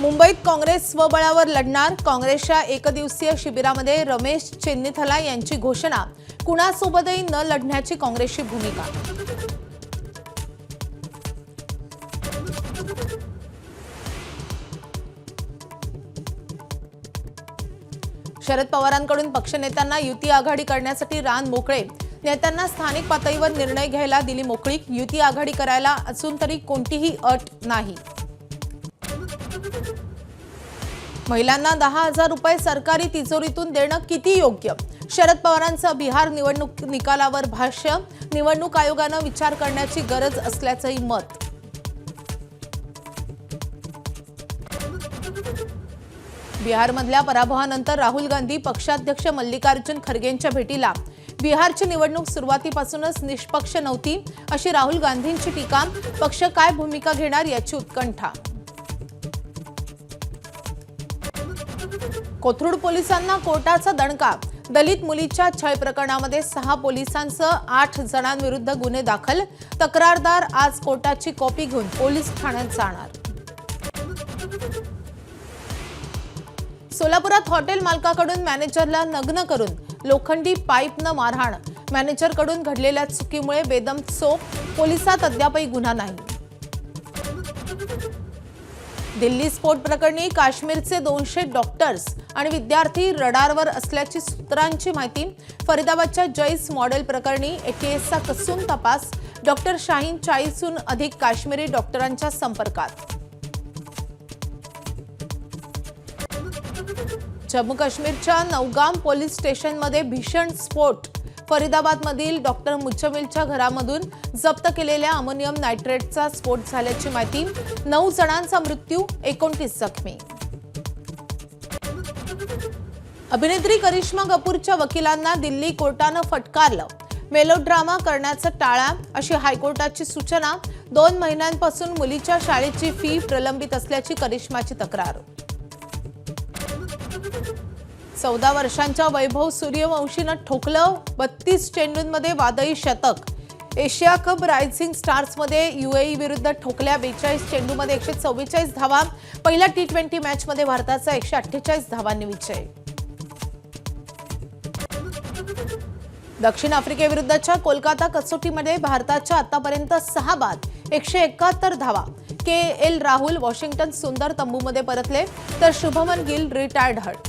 मुंबईत काँग्रेस स्वबळावर लढणार काँग्रेसच्या एकदिवसीय शिबिरामध्ये रमेश चेन्नीथला यांची घोषणा. कुणासोबतही न लढण्याची काँग्रेसची भूमिका. शरद पवारांकडून पक्षनेत्यांना युती आघाडी करण्यासाठी रान मोकळे. नेत्यांना स्थानिक पातळीवर निर्णय घ्यायला दिली मोकळीक युती आघाडी करायला असून तरी कोणतीही अट नाही. महिलांना दहा हजार रुपये सरकारी तिजोरीतून देणं किती योग्य? शरद पवारांचं बिहार निवडणूक निकालावर भाष्य निवडणूक आयोगानं विचार करण्याची गरज असल्याचंही मत. बिहारमधल्या पराभवानंतर राहुल गांधी पक्षाध्यक्ष मल्लिकार्जुन खरगेंच्या भेटीला. बिहारची निवडणूक सुरुवातीपासूनच निष्पक्ष नव्हती अशी राहुल गांधींची टीका पक्ष काय भूमिका घेणार याची उत्कंठा? कोथरूड पोलिसांना कोर्टाचा दणका. दलित मुलीच्या छळ प्रकरणामध्ये सहा पोलिसांसह आठ जणांविरुद्ध गुन्हे दाखल. तक्रारदार आज कोर्टाची कॉपी घेऊन पोलीस ठाण्यात जाणार. सोलापुरात हॉटेल मालकाकडून मॅनेजरला नग्न करून लोखंडी पाईपनं मारहाण. मॅनेजरकडून घडलेल्या चुकीमुळे बेदम चोप. पोलिसात अद्यापही गुन्हा नाही. दिल्ली स्फोट प्रकरणी काश्मीरचे दोनशे डॉक्टर्स आणि विद्यार्थी रडारवर असल्याची सूत्रांची माहिती. फरीदाबादच्या जैस मॉडेल प्रकरणी एटीएसचा कसून तपास. डॉक्टर शाहीन चाळीसहून अधिक काश्मीरी डॉक्टरांच्या संपर्कात. जम्मू काश्मीरच्या नौगाम पोलीस स्टेशनमध्ये भीषण स्फोट. फरीदाबादमधील डॉक्टर मुच्छमिलच्या घरामधून जप्त केलेल्या अमोनियम नायट्रेटचा स्फोट झाल्याची माहिती नऊ जणांचा मृत्यू एकोणतीस जखमी. अभिनेत्री करिश्मा कपूरच्या वकिलांना दिल्ली कोर्टानं फटकारलं. मेलोड्रामा करण्याचं टाळा अशी हायकोर्टाची सूचना दोन महिन्यांपासून मुलीच्या शाळेची फी प्रलंबित असल्याची करिश्माची तक्रार. चौदा वर्षांच्या वैभव सूर्यवंशीनं ठोकलं बत्तीस चेंडूंमध्ये वादळी शतक. एशिया कप रायझिंग स्टार्समध्ये युएई विरुद्ध ठोकल्या बेचाळीस चेंडूमध्ये एकशे चव्वेचाळीस धावा. पहिल्या टी ट्वेंटी मॅचमध्ये भारताचा एकशे अठ्ठेचाळीस धावांनी विजय. दक्षिण आफ्रिकेविरुद्धच्या कोलकाता कसोटीमध्ये भारताच्या आतापर्यंत सहा बाद एकशे एकाहत्तर धावा. के एल राहुल वॉशिंग्टन सुंदर तंबूमध्ये परतले तर Shubman Gill retired hurt.